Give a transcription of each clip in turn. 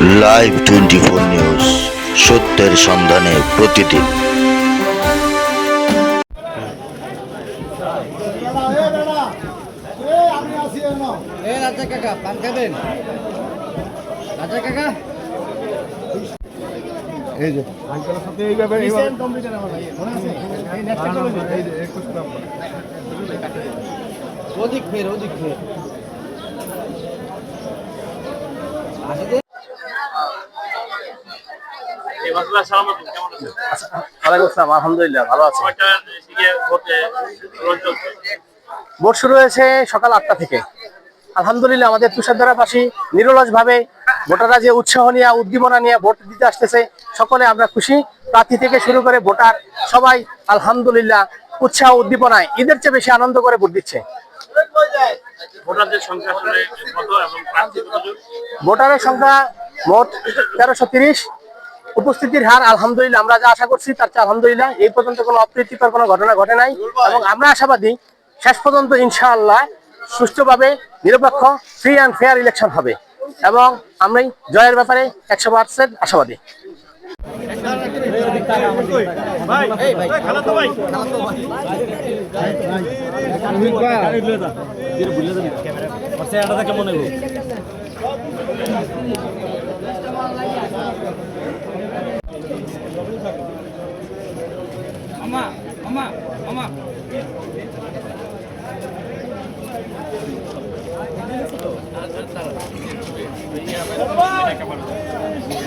Live twenty four news সত্যের সন্ধানে প্রতিদিন। এ রাজা কাকা পান খাবেন? রাজা কাকা? এই যে। আঙ্কেলের সাথে এইভাবে এইভাবে এই যে একুশ নম্বর ওদিক ফের ওদিক ফের। আসি আসসালাম আলহামদুলিল্লাহ ভালো আছি। কয়টার দিকে ভোটে শুরু হয়েছে সকাল আটটা থেকে। আলহামদুলিল্লাহ আমাদের তুষারধারাবাসী নিরলস ভাবে ভোটাররা যে উৎসাহ নিয়ে উদ্দীপনা নিয়ে ভোট দিতে আসতেছে সকলে আমরা খুশি। প্রার্থী থেকে শুরু করে ভোটার সবাই আলহামদুলিল্লাহ উৎসাহ উদ্দীপনায় ঈদের চেয়ে বেশি আনন্দ করে ভোট দিচ্ছে। ভোটারের সংখ্যা মোট তেরোশো তিরিশ উপস্থিতির হার আলহামদুলিল্লাহ আমরা যা আশা করছি তার চেয়ে আলহামদুলিল্লাহ এই পর্যন্ত কোনো অপ্রীতিকর কোনো ঘটনা ঘটে নাই এবং আমরা আশাবাদী শেষ পর্যন্ত ইনশাআল্লাহ সুষ্ঠুভাবে নিরপেক্ষ ফ্রি অ্যান্ড ফেয়ার ইলেকশন হবে এবং আমি জয়ের ব্যাপারে একশো পার্সেন্ট আশাবাদী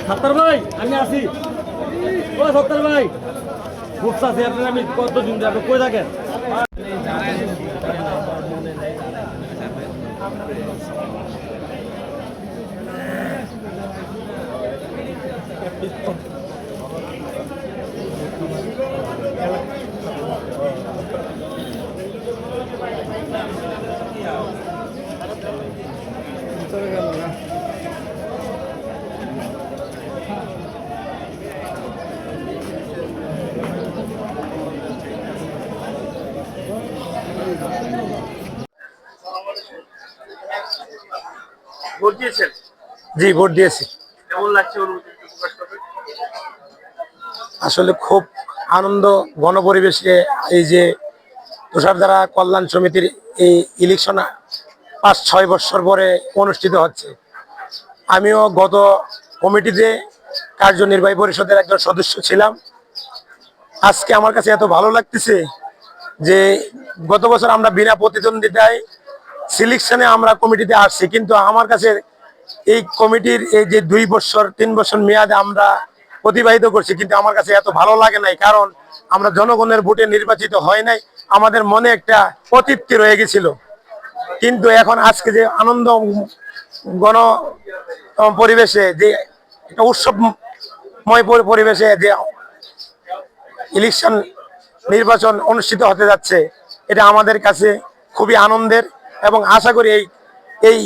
সত্তর ভাই, আমি আছি। ও সত্তর ভাই। বুঝতে আছি আপনার আমি কত ধরে, আপনি কই থাকেন? ভোট দিয়েছেন? জি ভোট দিয়েছি। কেমন লাগছে আসলে খুব আনন্দ গণপরিবেশে এই যে তুষারধারা কল্যাণ সমিতির এই ইলেকশন পাঁচ ছয় বছর পরে অনুষ্ঠিত হচ্ছে। আমিও গত কমিটিতে কার্যনির্বাহী পরিষদের একজন সদস্য ছিলাম। আজকে আমার কাছে এত ভালো লাগতেছে যে গত বছর আমরা বিনা প্রতিদ্বন্দ্বিতায় সিলেকশনে আমরা কমিটিতে আসছি, কিন্তু আমার কাছে এই কমিটির এই যে দুই বছর, তিন বছর মেয়াদে আমরা অতিবাহিত করছি, কিন্তু আমার কাছে এত ভালো লাগে নাই, কারণ আমরা জনগণের ভোটে নির্বাচিত হয় নাই, আমাদের মনে একটা অতৃপ্তি রয়ে গেছিল। কিন্তু এখন আজকে যে আনন্দ গণ পরিবেশে, যে একটা উৎসবময় পরিবেশে যে ইলেকশন নির্বাচন অনুষ্ঠিত হতে যাচ্ছে এটা আমাদের কাছে খুবই আনন্দের এবং আশা করি এই এই